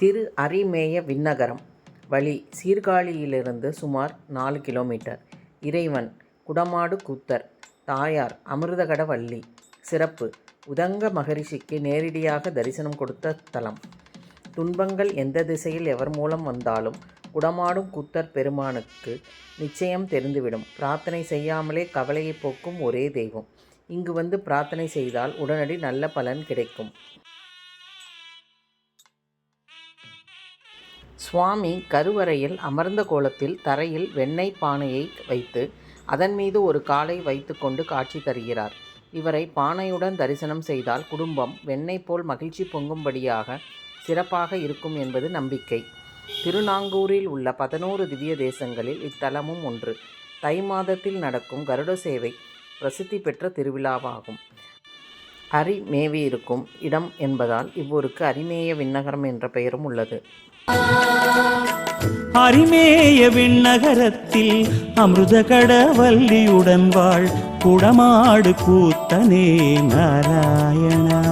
திரு அரிமேய விண்ணகரம் வழி சீர்காழியிலிருந்து சுமார் நாலு கிலோமீட்டர். இறைவன் குடமாடு கூத்தர் தாயார் அமிர்தகடவள்ளி சிறப்பு உதங்க மகரிஷிக்கு நேரடியாக தரிசனம் கொடுத்த தலம். துன்பங்கள் எந்த திசையில் எவர் மூலம் வந்தாலும் குடமாடும் கூத்தர் பெருமானுக்கு நிச்சயம் தெரிந்துவிடும். பிரார்த்தனை செய்யாமலே கவலையை போக்கும் ஒரே தெய்வம். இங்கு வந்து பிரார்த்தனை செய்தால் உடனடி நல்ல பலன் கிடைக்கும். சுவாமி கருவறையில் அமர்ந்த கோலத்தில் தரையில் வெண்ணெய் பானையை வைத்து அதன் மீது ஒரு காலை வைத்துக்கொண்டு காட்சி தருகிறார். இவரை பானையுடன் தரிசனம் செய்தால் குடும்பம் வெண்ணெய் போல் மகிழ்ச்சி பொங்கும்படியாக சிறப்பாக இருக்கும் என்பது நம்பிக்கை. திருநாங்கூரில் உள்ள பதினோரு திவ்ய தேசங்களில் இத்தலமும் ஒன்று. தை மாதத்தில் நடக்கும் கருட சேவை பிரசித்தி பெற்ற திருவிழாவாகும். ஹரி இருக்கும் இடம் என்பதால் இவ்வூருக்கு அரிமேய விண்ணகரம் என்ற பெயரும் உள்ளது. அரிமேய விண்ணகரத்தில் அமிர்த கடவல்லியுடன் வாழ் குடமாடு கூத்தனே நாராயணா.